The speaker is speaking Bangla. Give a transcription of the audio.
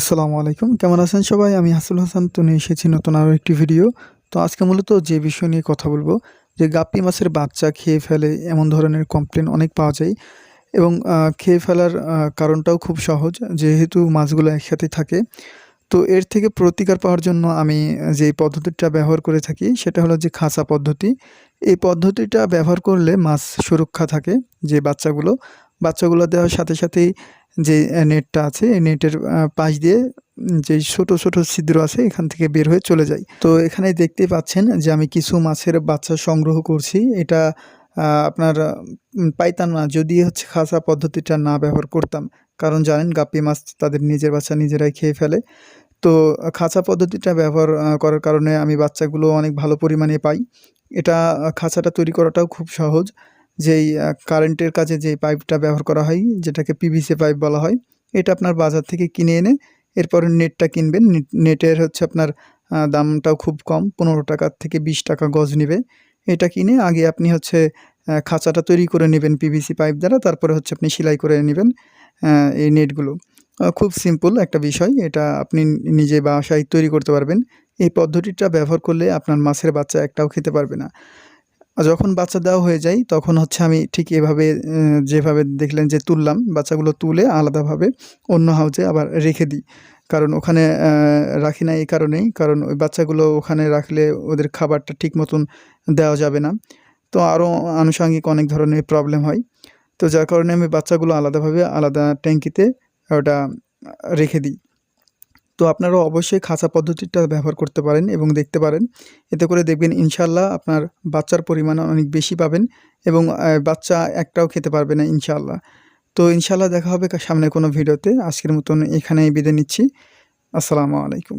আসসালামু আলাইকুম। কেমন আছেন সবাই? আমি হাসুল হাসান, তো নিয়ে এসেছি নতুন আরও একটি ভিডিও। তো আজকে মূলত যে বিষয় নিয়ে কথা বলব, যে গাপ্পি মাছের বাচ্চা খেয়ে ফেলে এমন ধরনের কমপ্লেন অনেক পাওয়া যায় এবং খেয়ে ফেলার কারণটাও খুব সহজ, যেহেতু মাছগুলো একসাথে থাকে। তো এর থেকে প্রতিকার পাওয়ার জন্য আমি যে পদ্ধতিটা ব্যবহার করে থাকি, সেটা হলো যে খাঁচা পদ্ধতি। এই পদ্ধতিটা ব্যবহার করলে মাছ সুরক্ষা থাকে, যে বাচ্চাগুলো। বাচ্চাগুলো দেওয়ার সাথে সাথেই যে নেটটা আছে, এই নেটের পাশ দিয়ে যে ছোট ছোট ছিদ্র আছে, এখান থেকে বের হয়ে চলে যায়। তো এখানে দেখতে পাচ্ছেন যে, আমি কিছু মাছের বাচ্চা সংগ্রহ করছি। এটা আপনার পাইতাম না, যদি হচ্ছে খাঁচা পদ্ধতিটা না ব্যবহার করতাম। কারণ জানেন, গাপ্পি মাছ তাদের নিজের বাচ্চা নিজেরাই খেয়ে ফেলে। তো খাঁচা পদ্ধতিটা ব্যবহার করার কারণে আমি বাচ্চাগুলো অনেক ভালো পরিমাণে পাই। এটা খাঁচাটা তৈরি করাটাও খুব সহজ। যেই কারেন্টের কাজে যে পাইপটা ব্যবহার করা হয়, যেটাকে পিভিসি পাইপ বলা হয়, এটা আপনার বাজার থেকে কিনে এনে এরপর নেটটা কিনবেন। নেটের হচ্ছে আপনার দামটাও খুব কম, পনেরো টাকার থেকে বিশ টাকা গজ নেবে। এটা কিনে আগে আপনি হচ্ছে খাঁচাটা তৈরি করে নেবেন পিভিসি পাইপ দ্বারা, তারপরে হচ্ছে আপনি সেলাই করে নেবেন এই নেটগুলো খুব সিম্পল একটা বিষয়, এটা আপনি নিজে বাসায় তৈরি করতে পারবেন। এই পদ্ধতিটা ব্যবহার করলে আপনার মাছের বাচ্চা একটাও খেতে পারবে না। যখন বাচ্চা দেওয়া হয়ে যায়, তখন হচ্ছে আমি ঠিক এভাবে যেভাবে দেখলেন যে তুললাম, বাচ্চাগুলো তুলে আলাদাভাবে অন্য হাউজে আবার রেখে দিই। কারণ ওখানে রাখি না এই কারণেই, কারণ ওই বাচ্চাগুলো ওখানে রাখলে ওদের খাবারটা ঠিক মতন দেওয়া যাবে না। তো আরও আনুষঙ্গিক অনেক ধরনের প্রবলেম হয়। তো যার কারণে আমি বাচ্চাগুলো আলাদাভাবে আলাদা ট্যাঙ্কিতে ওটা রেখে দিই। তো আপনারা অবশ্যই খাঁচা পদ্ধতিটা ব্যবহার করতে পারেন এবং দেখতে পারেন। এতে করে দেখবেন ইনশাল্লাহ আপনার বাচ্চার পরিমাণ অনেক বেশি পাবেন এবং বাচ্চা একটাও খেতে পারবে না ইনশাল্লাহ তো ইনশাল্লাহ দেখা হবে সামনে কোনো ভিডিওতে। আজকের মতন এখানেই বিদায় নিচ্ছি। আসসালামু আলাইকুম।